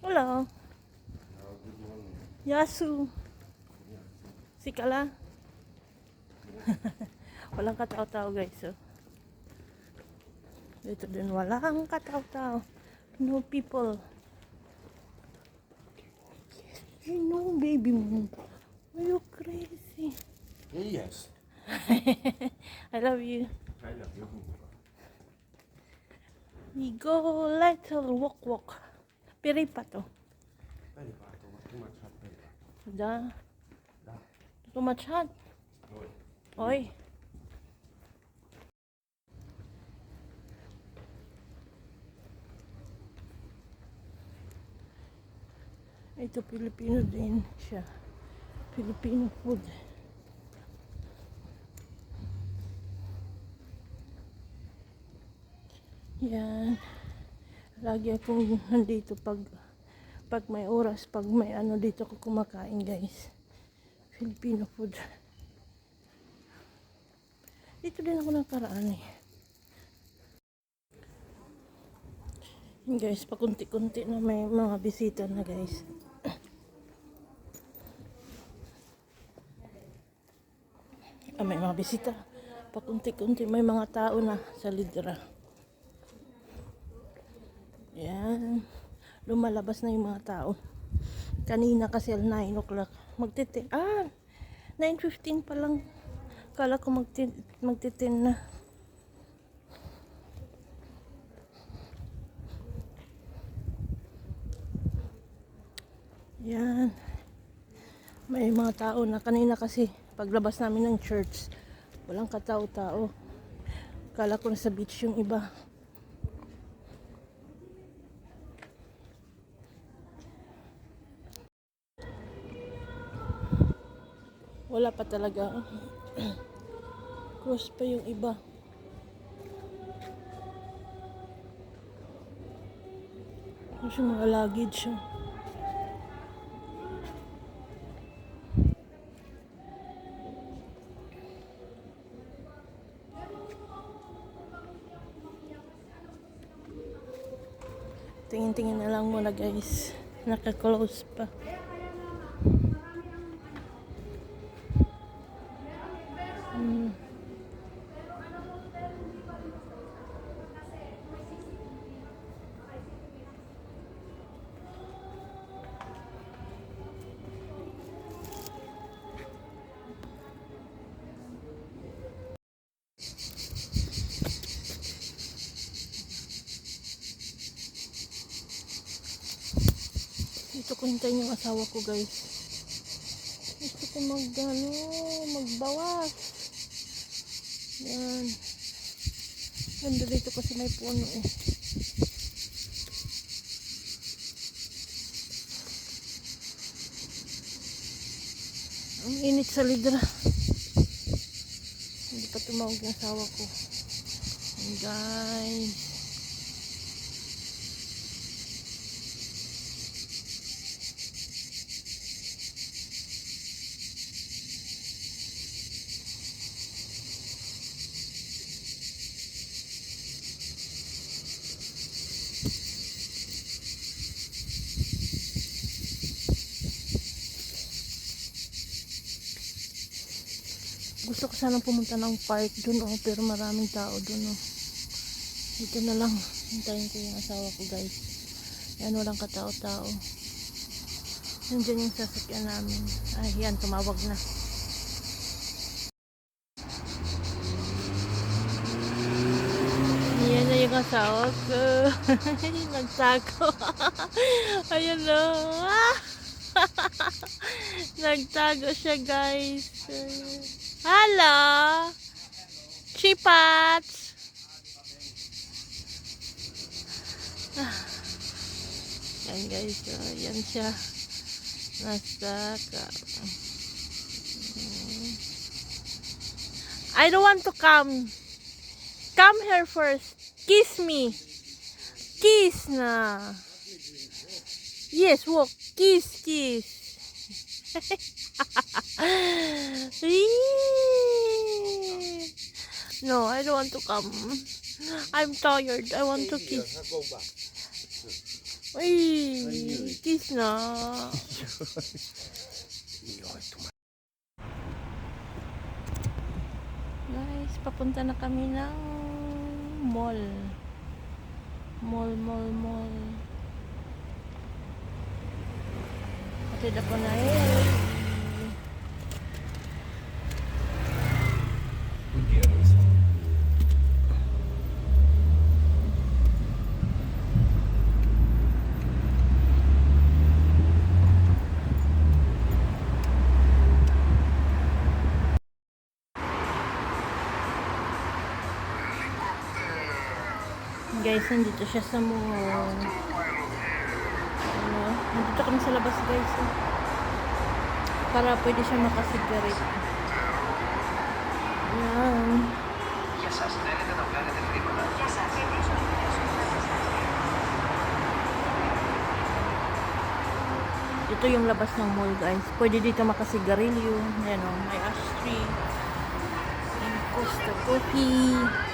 Hello. Yasu. Si Kala. walang katao-tao guys. So. Dito din walang katao-tao. No people. I know, baby mo. Are you crazy? Yes. I love you. I love you. We go little walk walk. Piri pa to. Pwede pa ito. Too much hot pepper. Da. Da. Too much hot. Oy. Oy. Ito Pilipino din siya. Filipino food. Yan. Lagi akong nandito pag pag may oras, pag may ano dito ako kumakain guys. Filipino food. Dito din ako nakaraan eh. Yun guys, pakunti-kunti na may mga bisita na guys. Ah, may mga bisita. Pakunti-kunti may mga tao na sa lidra. Yan. Lumalabas na yung mga tao. Kanina kasi 9 o'clock. Magtiti. Ah! 9.15 pa lang. Kala ko magti magtitin na. Yan. May mga tao na kanina kasi paglabas namin ng church, walang katao-tao. Kala ko nasa beach yung iba. Wala pa talaga. Cross pa yung iba. Kasi mga luggage siya. Tingin-tingin na lang muna guys. Naka-close pa. Hintayin yung asawa ko guys. Gusto ko mag ano, magbawas. Yan. Ganda dito kasi may puno eh. Ang init sa lidra. Hindi pa tumawag yung asawa ko. Yan guys. Gusto ko sanang pumunta ng park dun oh, pero maraming tao dun oh. Dito na lang. Hintayin ko yung asawa ko guys. Yan walang katao-tao. Nandiyan yung sasakyan namin. Ay, yan, tumawag na. Yan na yung asawa ko. Nagtago. Ayan na. Nagtago siya guys. Hello! Chipats! Ah. Yan guys, oh, yan siya. Nasa ka. Mm. I don't want to come. Come here first. Kiss me. Kiss na. Yes, walk. Kiss, kiss. No, I don't want to come. I'm tired. I want to kiss. Uy, kiss na. Guys, papunta na kami ng mall. Mall, mall, mall. Hatid ako. Guys, nandito siya sa mall. Nandito kami sa labas guys. Eh. Para pwede siya makasigaret. Yan. Ito yung labas ng mall guys. Pwede dito makasigarilyo. Yan o. Oh. May ash tree. And Costa Coffee.